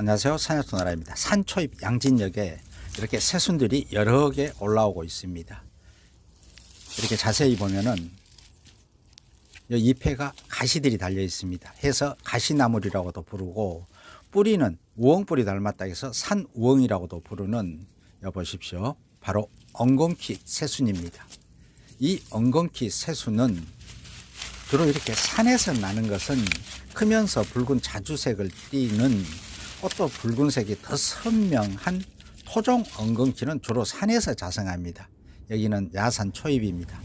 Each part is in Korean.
안녕하세요. 산야토 나라입니다. 산초입 양진역에 이렇게 새순들이 여러 개 올라오고 있습니다. 이렇게 자세히 보면은 이 잎에가 가시들이 달려 있습니다. 해서 가시나물이라고도 부르고 뿌리는 우엉뿌리 닮았다 해서 산우엉이라고도 부르는 여 보십시오. 바로 엉겅퀴 새순입니다. 이 엉겅퀴 새순은 주로 이렇게 산에서 나는 것은 크면서 붉은 자주색을 띠는 꽃도 붉은색이 더 선명한 토종 엉겅퀴는 주로 산에서 자생합니다. 여기는 야산 초입입니다.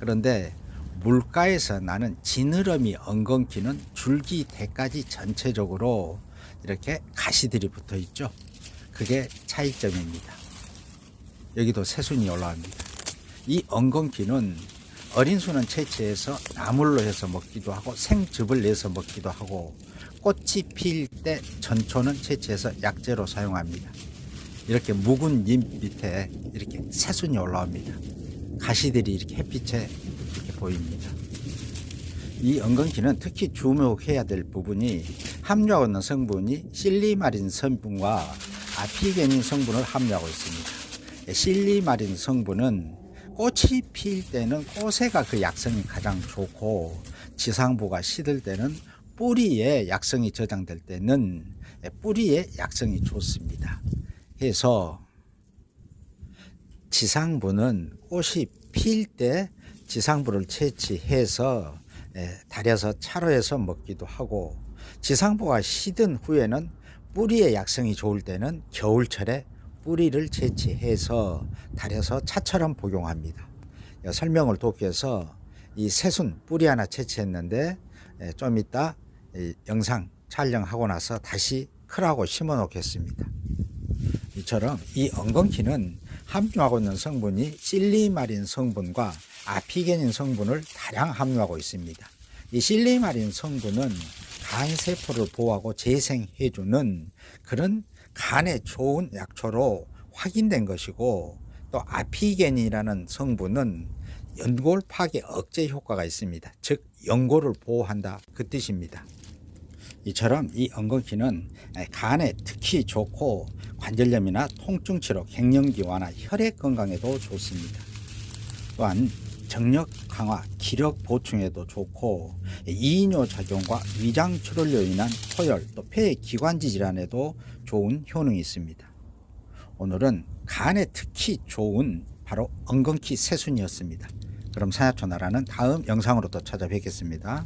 그런데 물가에서 나는 지느러미 엉겅퀴는 줄기 대까지 전체적으로 이렇게 가시들이 붙어 있죠. 그게 차이점입니다. 여기도 새순이 올라옵니다. 이 엉겅퀴는 어린 수는 채취해서 나물로 해서 먹기도 하고 생즙을 내서 먹기도 하고 꽃이 필 때 전초는 채취해서 약재로 사용합니다. 이렇게 묵은 잎 밑에 이렇게 새순이 올라옵니다. 가시들이 이렇게 햇빛에 이렇게 보입니다. 이 엉겅퀴는 특히 주목해야 될 부분이 함유하고 있는 성분이 실리마린 성분과 아피게닌 성분을 함유하고 있습니다. 실리마린 성분은 꽃이 필 때는 꽃에가 그 약성이 가장 좋고 지상부가 시들 때는 뿌리에 약성이 저장될 때는 뿌리에 약성이 좋습니다. 해서 지상부는 꽃이 필 때 지상부를 채취해서 예, 달여서 차로 해서 먹기도 하고 지상부가 시든 후에는 뿌리의 약성이 좋을 때는 겨울철에 뿌리를 채취해서 달여서 차처럼 복용합니다. 예, 설명을 돕기 위해서 이 새순 뿌리 하나 채취했는데 예, 좀 이따 이 영상 촬영하고 나서 다시 크라고 심어 놓겠습니다. 이처럼 이 엉겅퀴는 함유하고 있는 성분이 실리마린 성분과 아피게닌 성분을 다량 함유하고 있습니다. 이 실리마린 성분은 간 세포를 보호하고 재생해주는 그런 간에 좋은 약초로 확인된 것이고 또 아피게닌이라는 성분은 연골 파괴 억제 효과가 있습니다. 즉 연골을 보호한다 그 뜻입니다. 이처럼 이 엉겅퀴는 간에 특히 좋고 관절염이나 통증 치료, 갱년기 완화, 혈액 건강에도 좋습니다. 또한 정력 강화, 기력 보충에도 좋고 이뇨 작용과 위장 출혈로 인한 토열, 또폐 기관지 질환에도 좋은 효능이 있습니다. 오늘은 간에 특히 좋은 바로 엉겅퀴 새순이었습니다. 그럼 사야초 나라는 다음 영상으로 또 찾아뵙겠습니다.